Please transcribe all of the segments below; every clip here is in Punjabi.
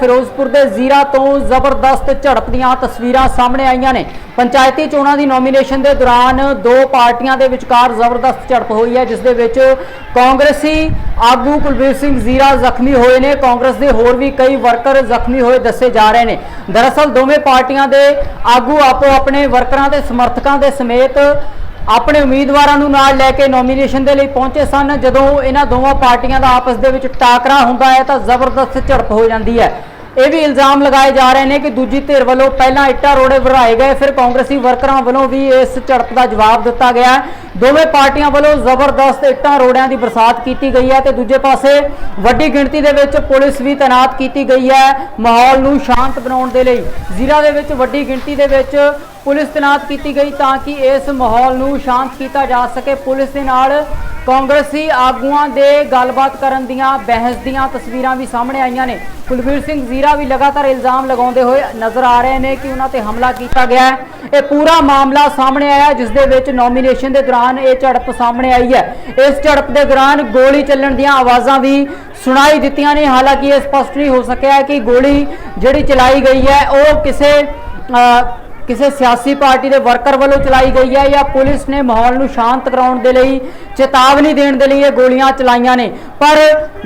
ਫਿਰੋਜ਼ਪੁਰ ਦੇ ਜ਼ੀਰਾ ਤੋਂ ਜ਼ਬਰਦਸਤ ਝੜਪ ਦੀਆਂ ਤਸਵੀਰਾਂ ਸਾਹਮਣੇ ਆਈਆਂ ਨੇ। ਪੰਚਾਇਤੀ ਚੋਣਾਂ ਦੀ ਨੋਮੀਨੇਸ਼ਨ ਦੇ ਦੌਰਾਨ ਦੋ ਪਾਰਟੀਆਂ ਦੇ ਵਿਚਕਾਰ ਜ਼ਬਰਦਸਤ ਝੜਪ ਹੋਈ ਹੈ, ਜਿਸ ਦੇ ਵਿੱਚ ਕਾਂਗਰਸੀ ਆਗੂ ਕੁਲਬੀਰ ਸਿੰਘ ਜ਼ੀਰਾ ਜ਼ਖਮੀ ਹੋਏ ਨੇ। ਕਾਂਗਰਸ ਦੇ ਹੋਰ ਵੀ ਕਈ ਵਰਕਰ ਜ਼ਖਮੀ ਹੋਏ ਦੱਸੇ ਜਾ ਰਹੇ ਨੇ। ਦਰਅਸਲ ਦੋਵੇਂ ਪਾਰਟੀਆਂ ਦੇ ਆਗੂ ਆਪੋ ਆਪਣੇ ਵਰਕਰਾਂ ਤੇ ਸਮਰਥਕਾਂ ਦੇ ਸਮੇਤ ਆਪਣੇ ਉਮੀਦਵਾਰਾਂ ਨੂੰ ਨਾਲ ਲੈ ਕੇ ਨੋਮੀਨੇਸ਼ਨ ਦੇ ਲਈ ਪਹੁੰਚੇ ਸਨ। ਜਦੋਂ ਇਹਨਾਂ ਦੋਵਾਂ ਪਾਰਟੀਆਂ ਦਾ ਆਪਸ ਦੇ ਵਿੱਚ ਟਾਕਰਾ ਹੁੰਦਾ ਹੈ ਤਾਂ ਜ਼ਬਰਦਸਤ ਝੜਪ ਹੋ ਜਾਂਦੀ ਹੈ। ਇਹ ਵੀ ਇਲਜ਼ਾਮ ਲਗਾਏ ਜਾ ਰਹੇ ਨੇ ਕਿ ਦੂਜੀ ਧਿਰ ਵੱਲੋਂ ਪਹਿਲਾਂ ਇੱਟਾਂ ਰੋੜੇ ਭਰਾਏ ਗਏ, ਫਿਰ ਕਾਂਗਰਸੀ ਵਰਕਰਾਂ ਵੱਲੋਂ ਵੀ ਇਸ ਝੜਪ ਦਾ ਜਵਾਬ ਦਿੱਤਾ ਗਿਆ। ਦੋਵੇਂ ਪਾਰਟੀਆਂ ਵੱਲੋਂ ਜ਼ਬਰਦਸਤ ਇੱਟਾਂ ਰੋੜਿਆਂ ਦੀ ਬਰਸਾਤ ਕੀਤੀ ਗਈ ਹੈ ਤੇ ਦੂਜੇ ਪਾਸੇ ਵੱਡੀ ਗਿਣਤੀ ਦੇ ਵਿੱਚ ਪੁਲਿਸ ਵੀ ਤਾਇਨਾਤ ਕੀਤੀ ਗਈ ਹੈ ਮਾਹੌਲ ਨੂੰ ਸ਼ਾਂਤ ਬਣਾਉਣ ਦੇ ਲਈ। ਜ਼ਿਲ੍ਹਾ ਦੇ ਵਿੱਚ ਵੱਡੀ ਗਿਣਤੀ ਦੇ ਵਿੱਚ ਪੁਲਿਸ ਤਾਇਨਾਤ ਕੀਤੀ ਗਈ ਤਾਂ ਕਿ ਇਸ ਮਾਹੌਲ ਨੂੰ ਸ਼ਾਂਤ ਕੀਤਾ ਜਾ ਸਕੇ। ਪੁਲਿਸ ਦੇ ਨਾਲ ਕਾਂਗਰਸੀ ਆਗੂਆਂ ਦੇ ਗੱਲਬਾਤ ਕਰਨ ਦੀਆਂ ਬਹਿਸ ਦੀਆਂ ਤਸਵੀਰਾਂ ਵੀ ਸਾਹਮਣੇ ਆਈਆਂ ਨੇ। ਕੁਲਵੀਰ ਸਿੰਘ ਜ਼ੀਰਾ ਵੀ ਲਗਾਤਾਰ ਇਲਜ਼ਾਮ ਲਗਾਉਂਦੇ ਹੋਏ ਨਜ਼ਰ ਆ ਰਹੇ ਨੇ ਕਿ ਉਹਨਾਂ ਤੇ ਹਮਲਾ ਕੀਤਾ ਗਿਆ ਇਹ ਪੂਰਾ ਮਾਮਲਾ ਸਾਹਮਣੇ ਆਇਆ, ਜਿਸ ਦੇ ਵਿੱਚ ਨੋਮੀਨੇਸ਼ਨ ਦੇ ਦੌਰਾਨ ਇਹ ਝੜਪ ਸਾਹਮਣੇ ਆਈ ਹੈ। ਇਸ ਝੜਪ ਦੇ ਦੌਰਾਨ ਗੋਲੀ ਚੱਲਣ ਦੀਆਂ ਆਵਾਜ਼ਾਂ ਵੀ ਸੁਣਾਈ ਦਿੱਤੀਆਂ ਨੇ। ਹਾਲਾਂਕਿ ਇਹ ਸਪਸ਼ਟ ਨਹੀਂ ਹੋ ਸਕਿਆ ਕਿ ਗੋਲੀ ਜਿਹੜੀ ਚਲਾਈ ਗਈ ਹੈ, ਉਹ ਕਿਸੇ ਕਿਸੇ ਸਿਆਸੀ ਪਾਰਟੀ ਦੇ ਵਰਕਰ ਵੱਲੋਂ ਚਲਾਈ ਗਈ ਹੈ ਜਾਂ ਪੁਲਿਸ ਨੇ ਮਾਹੌਲ ਨੂੰ ਸ਼ਾਂਤ ਕਰਾਉਣ ਦੇ ਲਈ ਚੇਤਾਵਨੀ ਦੇਣ ਦੇ ਲਈ ਇਹ ਗੋਲੀਆਂ ਚਲਾਈਆਂ ਨੇ? ਪਰ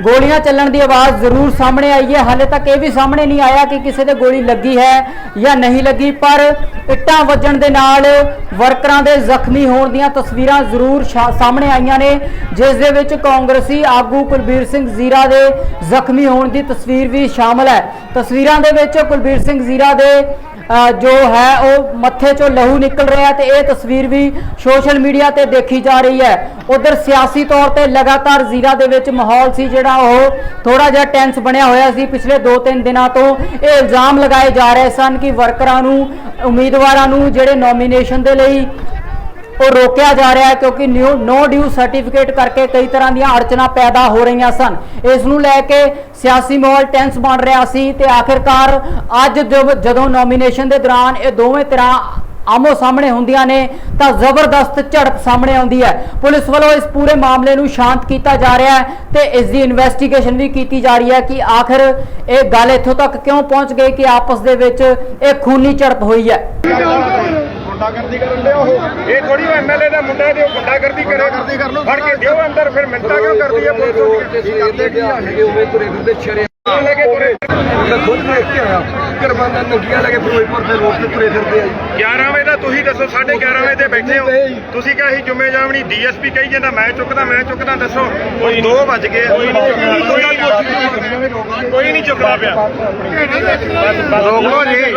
ਗੋਲੀਆਂ ਚੱਲਣ ਦੀ ਆਵਾਜ਼ ਜ਼ਰੂਰ ਸਾਹਮਣੇ ਆਈ ਹੈ। ਹਾਲੇ ਤੱਕ ਇਹ ਵੀ ਸਾਹਮਣੇ ਨਹੀਂ ਆਇਆ ਕਿ ਕਿਸੇ ਦੇ ਗੋਲੀ ਲੱਗੀ ਹੈ ਜਾਂ ਨਹੀਂ ਲੱਗੀ, ਪਰ ਇੱਟਾਂ ਵੱਜਣ ਦੇ ਨਾਲ ਵਰਕਰਾਂ ਦੇ ਜ਼ਖਮੀ ਹੋਣ ਦੀਆਂ ਤਸਵੀਰਾਂ ਜ਼ਰੂਰ ਸ਼ਾ- ਸਾਹਮਣੇ ਆਈਆਂ ਨੇ। ਜਿਸ ਦੇ ਵਿੱਚ ਕਾਂਗਰਸੀ ਆਗੂ ਕੁਲਬੀਰ ਸਿੰਘ ਜ਼ੀਰਾ ਦੇ ਜ਼ਖਮੀ ਹੋਣ ਦੀ ਤਸਵੀਰ ਵੀ ਸ਼ਾਮਲ ਹੈ। ਤਸਵੀਰਾਂ ਦੇ ਵਿੱਚ ਕੁਲਬੀਰ ਸਿੰਘ ਜ਼ੀਰਾ ਦੇ ਜੋ ਹੈ, ਉਹ ਮੱਥੇ 'ਚੋਂ ਲਹੂ ਨਿਕਲ ਰਿਹਾ ਹੈ ਤੇ ਇਹ ਤਸਵੀਰ ਵੀ ਸੋਸ਼ਲ ਮੀਡੀਆ ਤੇ ਦੇਖੀ ਜਾ ਰਹੀ ਹੈ। ਉਧਰ ਸਿਆਸੀ ਤੌਰ ਤੇ ਲਗਾਤਾਰ ਜ਼ੀਰਾ ਦੇ ਵਿੱਚ ਮਾਹੌਲ ਸੀ ਜਿਹੜਾ ਉਹ ਥੋੜਾ ਜਿਹਾ ਟੈਂਸ ਬਣਿਆ ਹੋਇਆ ਸੀ। ਪਿਛਲੇ 2-3 ਦਿਨਾਂ ਤੋਂ ਇਹ ਇਲਜ਼ਾਮ ਲਗਾਏ ਜਾ ਰਹੇ ਸਨ ਕਿ ਵਰਕਰਾਂ ਨੂੰ, ਉਮੀਦਵਾਰਾਂ ਨੂੰ ਜਿਹੜੇ ਨੋਮੀਨੇਸ਼ਨ ਦੇ ਲਈ ਉਹ ਰੋਕਿਆ ਜਾ ਰਿਹਾ ਹੈ ਕਿਉਂਕਿ ਨੋ ਡਿਊ ਸਰਟੀਫਿਕੇਟ ਕਰਕੇ ਕਈ ਤਰ੍ਹਾਂ ਦੀਆਂ ਅੜਚਨਾ ਪੈਦਾ ਹੋ ਰਹੀਆਂ ਸਨ। ਇਸ ਨੂੰ ਲੈ ਕੇ ਸਿਆਸੀ ਮਾਹੌਲ ਟੈਂਸ ਬਣ ਰਿਹਾ ਸੀ ਤੇ ਆਖਿਰਕਾਰ ਅੱਜ ਜਦ- ਜਦੋਂ ਨੋਮੀਨੇਸ਼ਨ ਦੇ ਦੌਰਾਨ ਇਹ ਦੋਵੇਂ ਤਰ੍ਹਾਂ ਆਮੋ ਸਾਹਮਣੇ ਹੁੰਦੀਆਂ ਨੇ, ਤਾਂ ਜ਼ਬਰਦਸਤ ਝੜਪ ਸਾਹਮਣੇ ਆਉਂਦੀ ਹੈ। ਪੁਲਿਸ ਵੱਲੋਂ ਇਸ ਪੂਰੇ ਮਾਮਲੇ ਨੂੰ ਸ਼ਾਂਤ ਕੀਤਾ ਜਾ ਰਿਹਾ ਹੈ ਤੇ ਇਸ ਦੀ ਇਨਵੈਸਟੀਗੇਸ਼ਨ ਵੀ ਕੀਤੀ ਜਾ ਰਹੀ ਹੈ ਕਿ ਆਖਿਰ ਇਹ ਗੱਲ ਇੱਥੋਂ ਤੱਕ ਕਿਉਂ ਪਹੁੰਚ ਗਈ ਕਿ ਆਪਸ ਦੇ ਵਿੱਚ ਇਹ ਖੂਨੀ ਝੜਪ ਹੋਈ ਹੈ। ਗੁੰਡਾਗਰਦੀ ਕਰਨ ਦੇ ਉਹ? ਇਹ ਥੋੜੀ ਉਹ ਐਮਐਲਏ ਦਾ ਮੁੰਡਾ ਤੇ ਉਹ ਗੁੰਡਾਗਰਦੀ ਕਰੇ। ਗੁੰਡਾਗਰਦੀ ਕਰ ਲੋ ਫੜ ਕੇ ਦਿਓ ਅੰਦਰ ਫਿਰ ਮਿੰਤਾ ਕਿਉਂ ਕਰਦੀ ਹੈ ਪੁਲਿਸ ਅਸੀਂ ਕਰਦੇ ਕੀ ਆਣਗੇ ਉਵੇਂ ਤੁਰੇ ਫਿਰਦੇ ਛੜੇ ਲੈ ਕੇ ਤੁਰੇ ਮੈਂ ਖੁਦ ਦੇਖ ਕੇ ਆਇਆ। ਕਿਰਮਾਨਾ ਨੰਗੀਆਂ ਲੈ ਕੇ ਫਿਰੋਜ਼ਪੁਰ ਦੇ ਰੋਡ ਤੇ ਤੁਰੇ ਫਿਰਦੇ ਆ ਜੀ। 11 ਵਜੇ ਦਾ ਤੁਸੀਂ ਦੱਸੋ 11:30 ਵਜੇ ਤੇ ਬੈਠੇ ਹੋ। ਤੁਸੀਂ ਕਿਹਾ ਸੀ ਜੁਮੇ ਜਾਵਣੀ ਡੀਐਸਪੀ ਕਹੀ ਜਾਂਦਾ ਮੈਂ ਚੁੱਕਦਾ ਮੈਂ ਚੁੱਕਦਾ ਦੱਸੋ। ਹੁਣ 2 ਵੱਜ ਗਏ। ਕੋਈ ਨਹੀਂ ਚੁੱਕਦਾ ਪਿਆ। ਰੋਕ ਲੋ ਜੀ।